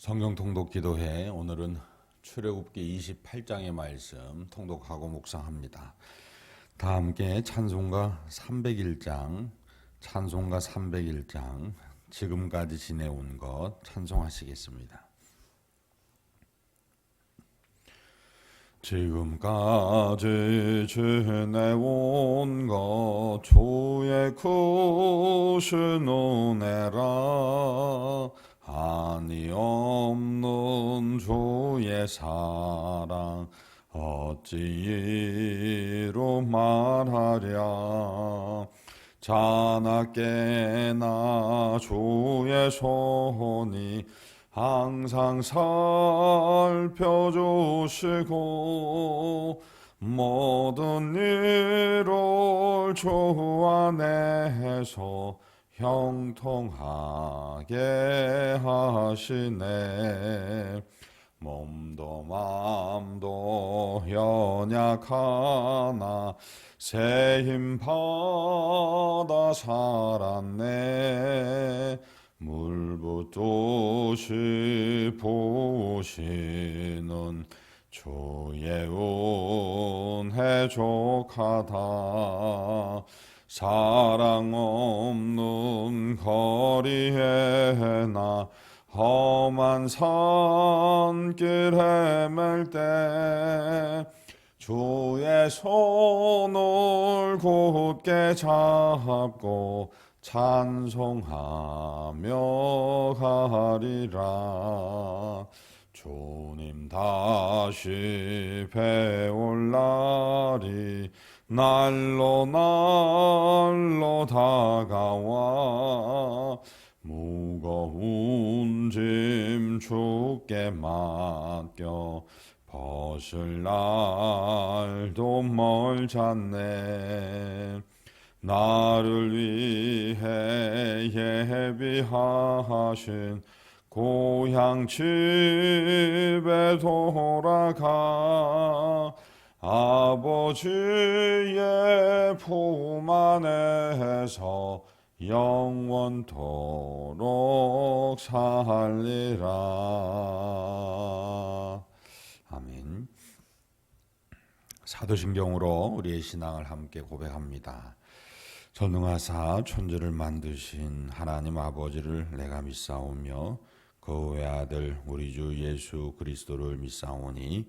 성경 통독 기도회 오늘은 출애굽기 28장의 말씀 통독하고 묵상합니다. 다 함께 찬송가 301장, 찬송가 301장 지금까지 지내온 것 찬송하시겠습니다. 지금까지 지내온 것 주의 크신 은혜라 한이 없는 주의 사랑 어찌로 말하랴? 자나 깨나 주의 손이 항상 살펴주시고 모든 일을 주 안에서 형통하게 하시네. 몸도 마음도 연약하나 새 힘 받아 살았네. 물붓듯이 보시는 주의 은혜 족하다 사랑 없는 거리에 나 험한 산길 헤맬 때 주의 손을 굳게 잡고 찬송하며 가리라. 주님 다시 배울 날이 날로 날로 다가와 무거운 짐 주께 맡겨 벗을 날도 멀잖네. 나를 위해 예비하신 고향 집에 돌아가 아버지의 품 안에서 영원토록 살리라. 아멘. 사도신경으로 우리의 신앙을 함께 고백합니다. 전능하사 천지를 만드신 하나님 아버지를 내가 믿사오며 그 외아들 우리 주 예수 그리스도를 믿사오니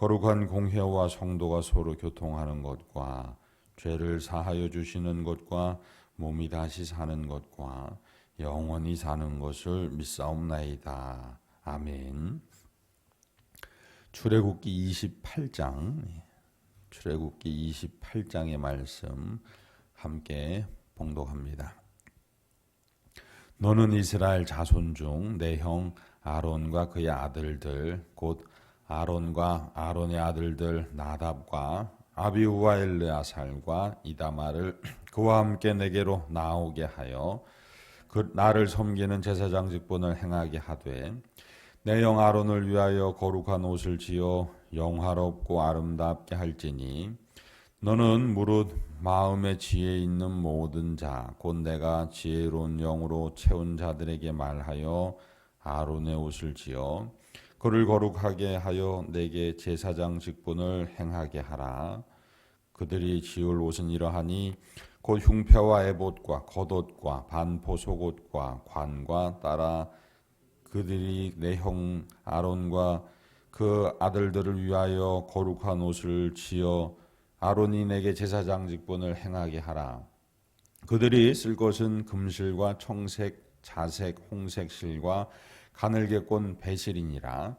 거룩한 공회와 성도가 서로 교통하는 것과 죄를 사하여 주시는 것과 몸이 다시 사는 것과 영원히 사는 것을 믿사옵나이다. 아멘. 출애굽기 28장 출애굽기 28장의 말씀 함께 봉독합니다. 너는 이스라엘 자손 중 내 형 아론과 그의 아들들 곧 아론과 아론의 아들들 나답과 아비우와 엘르아살과 이다마를 그와 함께 내게로 나오게 하여 그 나를 섬기는 제사장 직분을 행하게 하되 내 영 아론을 위하여 거룩한 옷을 지어 영화롭고 아름답게 할지니 너는 무릇 마음의 지혜 있는 모든 자, 곧 내가 지혜로운 영으로 채운 자들에게 말하여 아론의 옷을 지어 그를 거룩하게 하여 내게 제사장 직분을 행하게 하라. 그들이 지을 옷은 이러하니 곧 흉패와 에봇과 겉옷과 반포 속옷과 관과 따라 그들이 내 형 아론과 그 아들들을 위하여 거룩한 옷을 지어 아론이 내게 제사장 직분을 행하게 하라. 그들이 쓸 것은 금실과 청색, 자색, 홍색 실과 가늘게 꼰 배실이니라.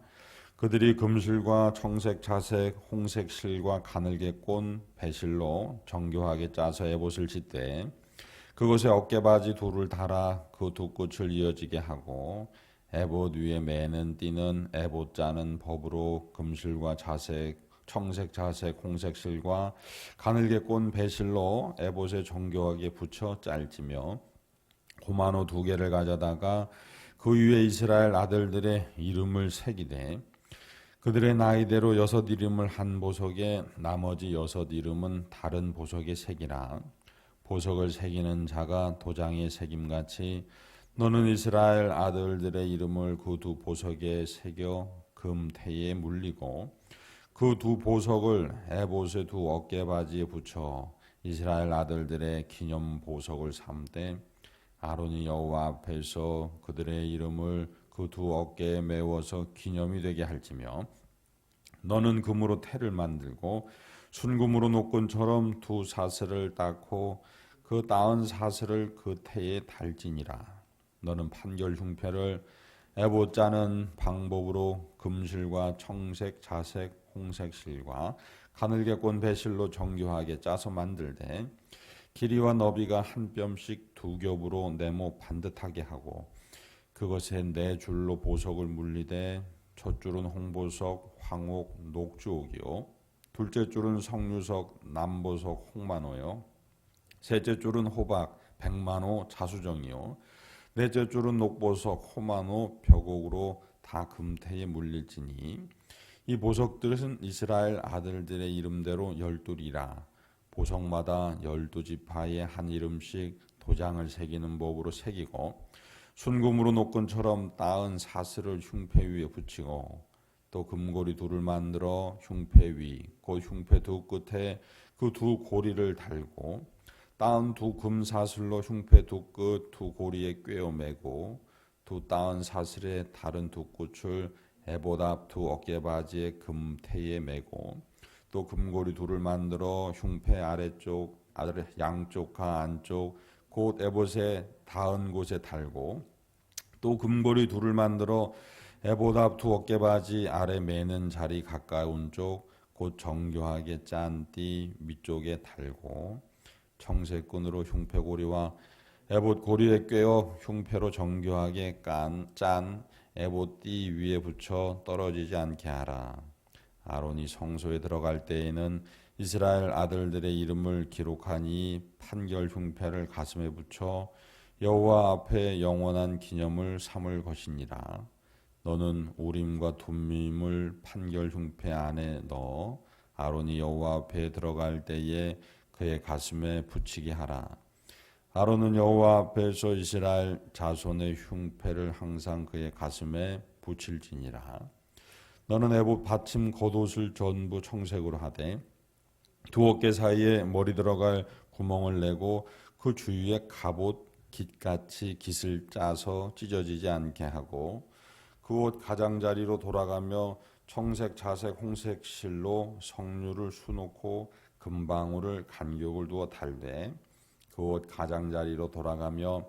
그들이 금실과 청색, 자색, 홍색 실과 가늘게 꼰 배실로 정교하게 짜서 에봇을 짓되 그것에 어깨바지 둘을 달아 그 두 끝을 이어지게 하고 에봇 위에 매는 띠는 에봇 자는 법으로 금실과 자색 청색 자색 홍색 실과 가늘게 꼰 배실로 에봇에 정교하게 붙여 짤지며 고마노 두 개를 가져다가 그 위에 이스라엘 아들들의 이름을 새기되 그들의 나이대로 여섯 이름을 한 보석에 나머지 여섯 이름은 다른 보석에 새기라. 보석을 새기는 자가 도장에 새김같이 너는 이스라엘 아들들의 이름을 그 두 보석에 새겨 금태에 물리고 그 두 보석을 에봇의 두 어깨바지에 붙여 이스라엘 아들들의 기념 보석을 삼되 아론이 여호와 앞에서 그들의 이름을 그 두 어깨에 메워서 기념이 되게 할지며 너는 금으로 태를 만들고 순금으로 노끈처럼 두 사슬을 닦고 그 따은 사슬을 그 태에 달지니라. 너는 판결 흉패를 에봇 짜는 방법으로 금실과 청색, 자색, 홍색 실과 가늘게 꼰 배실로 정교하게 짜서 만들되 길이와 너비가 한 뼘씩 두 겹으로 네모 반듯하게 하고 그것에 네 줄로 보석을 물리되 첫 줄은 홍보석, 황옥, 녹주옥이요. 둘째 줄은 성류석, 남보석, 홍만호요. 셋째 줄은 호박, 백만호, 자수정이요. 넷째 줄은 녹보석, 호만호, 벽옥으로 다 금태에 물릴지니 이 보석들은 이스라엘 아들들의 이름대로 열둘이라 보석마다 열두 지파에 한 이름씩 도장을 새기는 법으로 새기고 순금으로 노끈처럼 따은 사슬을 흉패 위에 붙이고 또 금고리 둘을 만들어 흉패 위, 그 흉패 두 끝에 그 두 고리를 달고 따은 두 금사슬로 흉패 두 끝 두 고리에 꿰어 매고 두 따은 사슬의 다른 두 끝을 에보답 두 어깨바지에 금태에 매고 또 금고리 둘을 만들어 흉패 아래쪽 아래 양쪽과 안쪽 곧 에봇에 닿은 곳에 달고 또 금고리 둘을 만들어 에보답 두 어깨 바지 아래 매는 자리 가까운 쪽 곧 정교하게 짠 띠 위쪽에 달고 청색끈으로 흉패고리와 에봇 고리에 꿰어 흉패로 정교하게 깐, 짠 에봇 띠 위에 붙여 떨어지지 않게 하라. 아론이 성소에 들어갈 때에는 이스라엘 아들들의 이름을 기록하니 판결 흉패를 가슴에 붙여 여호와 앞에 영원한 기념을 삼을 것이니라. 너는 우림과 둠밈을 판결 흉패 안에 넣어 아론이 여호와 앞에 들어갈 때에 그의 가슴에 붙이게 하라. 아론은 여호와 앞에서 이스라엘 자손의 흉패를 항상 그의 가슴에 붙일지니라. 너는 애봇 받침 겉옷을 전부 청색으로 하되 두 어깨 사이에 머리 들어갈 구멍을 내고 그 주위에 갑옷 깃같이 깃을 짜서 찢어지지 않게 하고 그 옷 가장자리로 돌아가며 청색, 자색, 홍색 실로 성류를 수놓고 금방울을 간격을 두어 달되 그 옷 가장자리로 돌아가며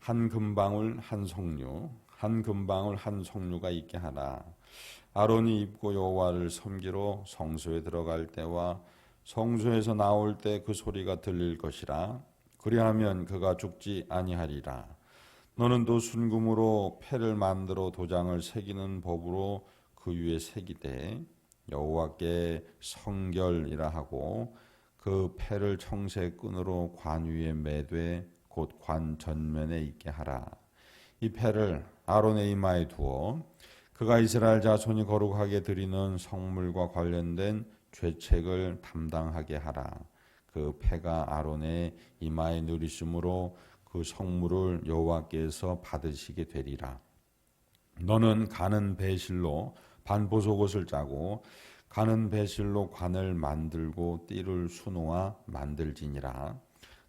한 금방울 한 성류 한 금방울 한 성류가 있게 하라 아론이 입고 여호와를 섬기러 성소에 들어갈 때와 성소에서 나올 때 그 소리가 들릴 것이라. 그리하면 그가 죽지 아니하리라. 너는 또 순금으로 패를 만들어 도장을 새기는 법으로 그 위에 새기되 여호와께 성결이라 하고 그 패를 청색 끈으로 관 위에 매되 곧 관 전면에 있게 하라. 이 패를 아론의 이마에 두어 그가 이스라엘 자손이 거룩하게 드리는 성물과 관련된 죄책을 담당하게 하라. 그 패가 아론의 이마에 누리심으로 그 성물을 여호와께서 받으시게 되리라. 너는 가는 배실로 반보속옷을 짜고 가는 배실로 관을 만들고 띠를 수놓아 만들지니라.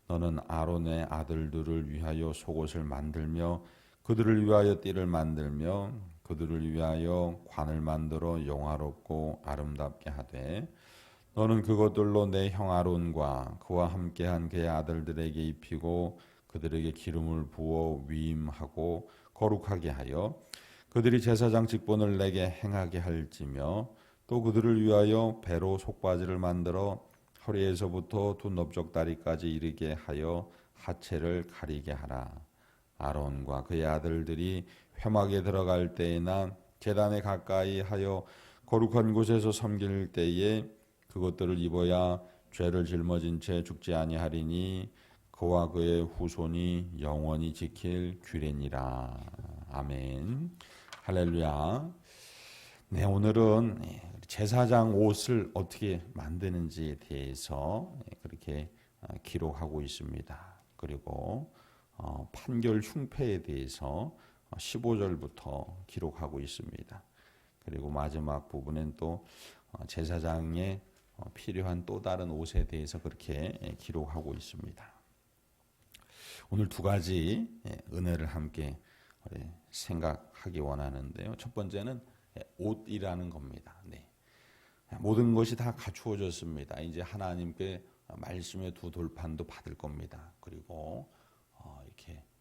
너는 아론의 아들들을 위하여 속옷을 만들며 그들을 위하여 띠를 만들며 그들을 위하여 관을 만들어 영화롭고 아름답게 하되 너는 그것들로 내 형 아론과 그와 함께한 그의 아들들에게 입히고 그들에게 기름을 부어 위임하고 거룩하게 하여 그들이 제사장 직분을 내게 행하게 할지며 또 그들을 위하여 배로 속바지를 만들어 허리에서부터 두 넓적 다리까지 이르게 하여 하체를 가리게 하라. 아론과 그의 아들들이 회막에 들어갈 때에나 제단에 가까이 하여 거룩한 곳에서 섬길 때에 그것들을 입어야 죄를 짊어진 채 죽지 아니하리니 그와 그의 후손이 영원히 지킬 규례니라. 아멘. 할렐루야. 네, 오늘은 제사장 옷을 어떻게 만드는지에 대해서 그렇게 기록하고 있습니다. 그리고 어, 판결 흉패에 대해서 15절부터 기록하고 있습니다. 그리고 마지막 부분은 또 어, 제사장의 어, 필요한 또 다른 옷에 대해서 그렇게 기록하고 있습니다. 오늘 두 가지 은혜를 함께 생각하기 원하는데요. 첫 번째는 옷이라는 겁니다. 네. 모든 것이 다 갖추어졌습니다. 이제 하나님께 말씀의 두 돌판도 받을 겁니다. 그리고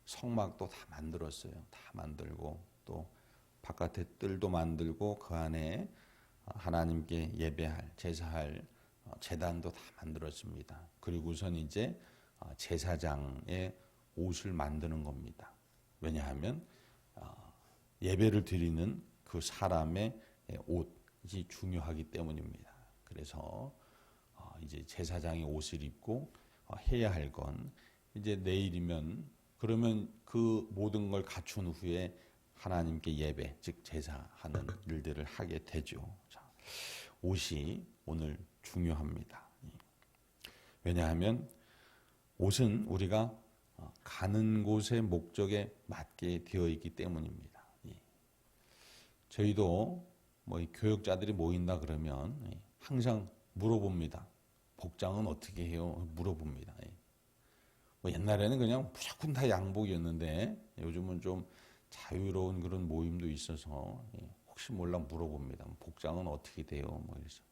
성막도 다 만들었어요. 다 만들고 또 바깥에 뜰도 만들고 그 안에 하나님께 예배할 제사할 어, 제단도 다 만들었습니다. 그리고선 이제 어, 제사장의 옷을 만드는 겁니다. 왜냐하면 예배를 드리는 그 사람의 옷이 중요하기 때문입니다. 그래서 이제 제사장의 옷을 입고 해야 할 건 이제 내일이면 그러면 그 모든 걸 갖춘 후에 하나님께 예배 즉 제사하는 일들을 하게 되죠. 자, 옷이 오늘 중요합니다. 왜냐하면 옷은 우리가 가는 곳의 목적에 맞게 되어 있기 때문입니다. 저희도 뭐 교육자들이 모인다 그러면 항상 물어봅니다. 복장은 어떻게 해요? 물어봅니다. 뭐 옛날에는 그냥 무조건 다 양복이었는데 요즘은 좀 자유로운 그런 모임도 있어서 혹시 몰라 물어봅니다. 복장은 어떻게 돼요? 뭐 이래서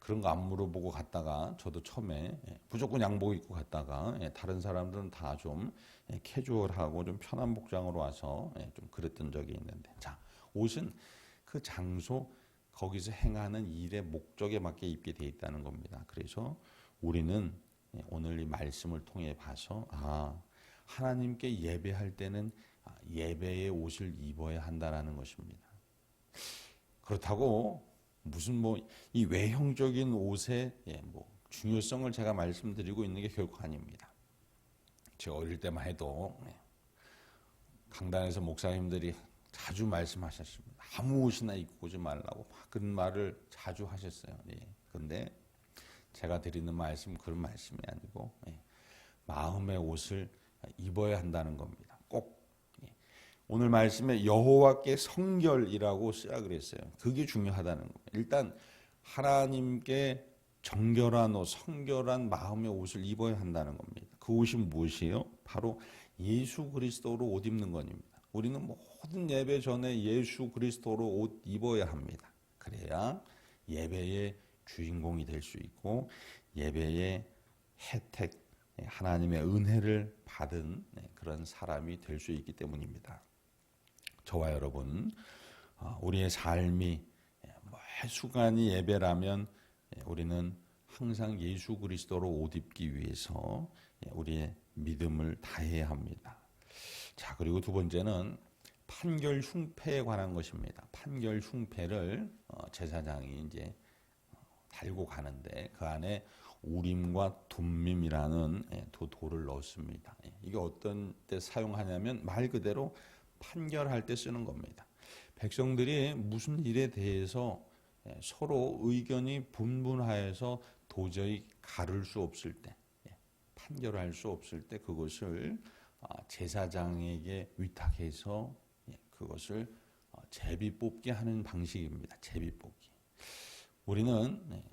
그런 거 안 물어보고 갔다가 저도 처음에 무조건 양복 입고 갔다가 다른 사람들은 다 좀 캐주얼하고 좀 편한 복장으로 와서 좀 그랬던 적이 있는데 자 옷은 그 장소 거기서 행하는 일의 목적에 맞게 입게 돼 있다는 겁니다. 그래서 우리는 오늘 이 말씀을 통해 봐서 아 하나님께 예배할 때는 예배의 옷을 입어야 한다라는 것입니다. 그렇다고 무슨 뭐 이 외형적인 옷의 예, 뭐 중요성을 제가 말씀드리고 있는 게 결코 아닙니다. 제가 어릴 때만 해도 예, 강단에서 목사님들이 자주 말씀하셨습니다. 아무 옷이나 입고 오지 말라고 막 그런 말을 자주 하셨어요. 예. 근데 제가 드리는 말씀 그런 말씀이 아니고 예. 마음의 옷을 입어야 한다는 겁니다. 꼭 예. 오늘 말씀에 여호와께 성결이라고 쓰라 그랬어요. 그게 중요하다는 겁니다. 일단 하나님께 정결한 옷, 성결한 마음의 옷을 입어야 한다는 겁니다. 그 옷이 무엇이에요? 바로 예수 그리스도로 옷 입는 겁니다. 우리는 모든 예배 전에 예수 그리스도로 옷 입어야 합니다. 그래야 예배의 주인공이 될 수 있고 예배의 혜택, 하나님의 은혜를 받은 그런 사람이 될 수 있기 때문입니다. 저와 여러분, 어, 우리의 삶이 매 순간이 예배라면 우리는 항상 예수 그리스도로 옷 입기 위해서 우리의 믿음을 다해야 합니다. 자, 그리고 두 번째는 판결 흉패에 관한 것입니다. 판결 흉패를 어, 제사장이 이제 어, 달고 가는데 그 안에 우림과 둠밈이라는 예, 두 돌을 넣습니다. 예, 이게 어떤 때 사용하냐면 말 그대로 판결할 때 쓰는 겁니다. 백성들이 무슨 일에 대해서 예, 서로 의견이 분분하여서 도저히 가를 수 없을 때, 판결할 수 없을 때 그것을 아, 제사장에게 위탁해서 예, 그것을 어, 제비 뽑게 하는 방식입니다. 제비 뽑기. 우리는 네,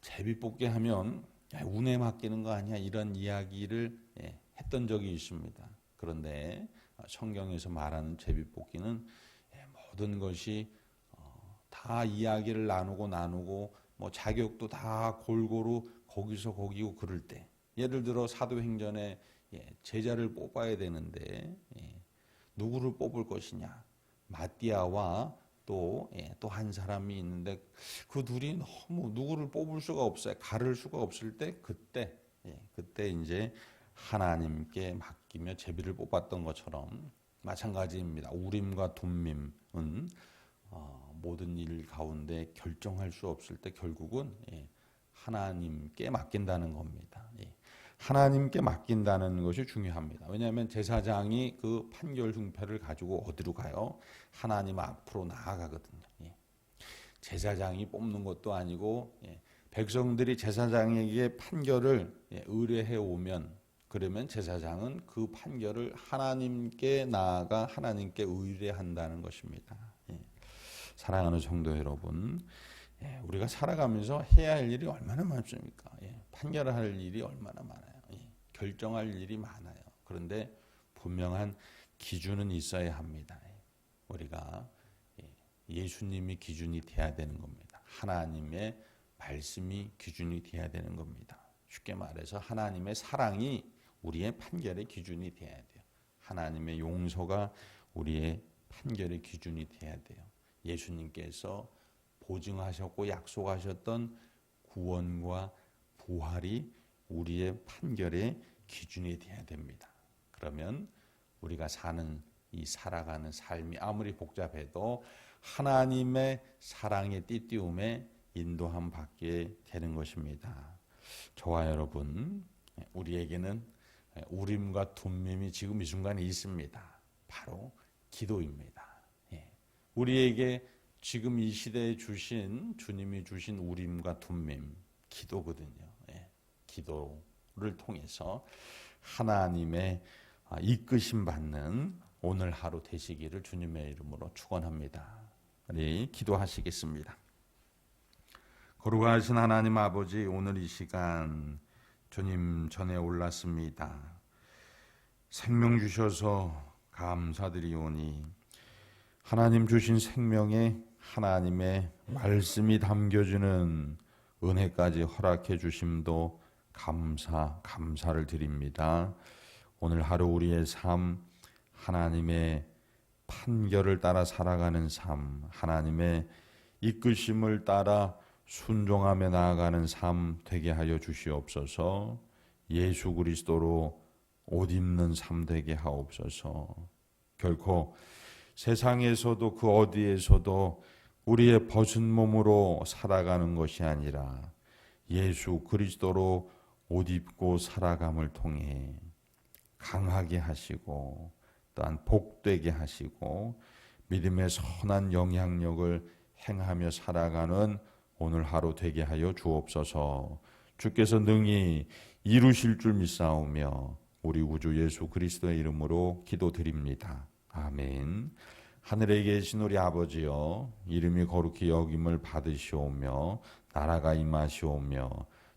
제비 뽑게 하면 운에 맡기는 거 아니야 이런 이야기를 예, 했던 적이 있습니다. 그런데 어, 성경에서 말하는 제비 뽑기는 예, 모든 것이 어, 다 이야기를 나누고 나누고 뭐 자격도 다 골고루 거기서 거기고 그럴 때 예를 들어 사도행전에 예, 제자를 뽑아야 되는데 예, 누구를 뽑을 것이냐? 마띠아와 또또 한 사람이 있는데 그 둘이 너무 누구를 뽑을 수가 없어요. 가를 수가 없을 때 그때 예, 그때 이제 하나님께 맡기며 제비를 뽑았던 것처럼 마찬가지입니다. 우림과 둠밈은 어, 모든 일 가운데 결정할 수 없을 때 결국은 예, 하나님께 맡긴다는 겁니다. 예. 하나님께 맡긴다는 것이 중요합니다. 왜냐하면 제사장이 그 판결 흉패를 가지고 어디로 가요? 하나님 앞으로 나아가거든요. 예. 제사장이 뽑는 것도 아니고 예. 백성들이 제사장에게 판결을 예, 의뢰해 오면 그러면 제사장은 그 판결을 하나님께 나아가 하나님께 의뢰한다는 것입니다. 예. 사랑하는 성도 여러분, 예, 우리가 살아가면서 해야 할 일이 얼마나 많습니까? 예, 판결을 할 일이 얼마나 많아요. 예, 결정할 일이 많아요. 그런데 분명한 기준은 있어야 합니다. 예, 우리가 예, 예수님이 기준이 돼야 되는 겁니다. 하나님의 말씀이 기준이 돼야 되는 겁니다. 쉽게 말해서 하나님의 사랑이 우리의 판결의 기준이 돼야 돼요. 하나님의 용서가 우리의 판결의 기준이 돼야 돼요. 예수님께서 보증하셨고 약속하셨던 구원과 부활이 우리의 판결의 기준이 돼야 됩니다. 그러면 우리가 사는 이 살아가는 삶이 아무리 복잡해도 하나님의 사랑의 띠띠움에 인도함 받게 되는 것입니다. 저와 여러분, 우리에게는 우림과 둠밈이 지금 이 순간에 있습니다. 바로 기도입니다. 예. 우리에게 지금 이 시대에 주신 주님이 주신 우림과 둠밈 기도거든요. 예. 기도 를 통해서 하나님의 아, 이끄심 받는 오늘 하루 되시기를 주님의 이름으로 축원합니다. 우리 기도하시겠습니다. 거룩하신 하나님 아버지 오늘 이 시간 주님 전에 올랐습니다. 생명 주셔서 감사드리오니 하나님 주신 생명에 하나님의 말씀이 담겨주는 은혜까지 허락해 주심도 감사 감사를 드립니다. 오늘 하루 우리의 삶 하나님의 판결을 따라 살아가는 삶 하나님의 이끄심을 따라 순종하며 나아가는 삶 되게 하여 주시옵소서. 예수 그리스도로 옷 입는 삶 되게 하옵소서. 결코 세상에서도 그 어디에서도 우리의 벗은 몸으로 살아가는 것이 아니라 예수 그리스도로 옷 입고 살아감을 통해 강하게 하시고 또한 복되게 하시고 믿음의 선한 영향력을 행하며 살아가는 오늘 하루 되게 하여 주옵소서. 주께서 능히 이루실 줄 믿사오며 우리 우주 예수 그리스도의 이름으로 기도드립니다. 아멘. 하늘에 계신 우리 아버지여 이름이 거룩히 여김을 받으시오며 나라가 임하시오며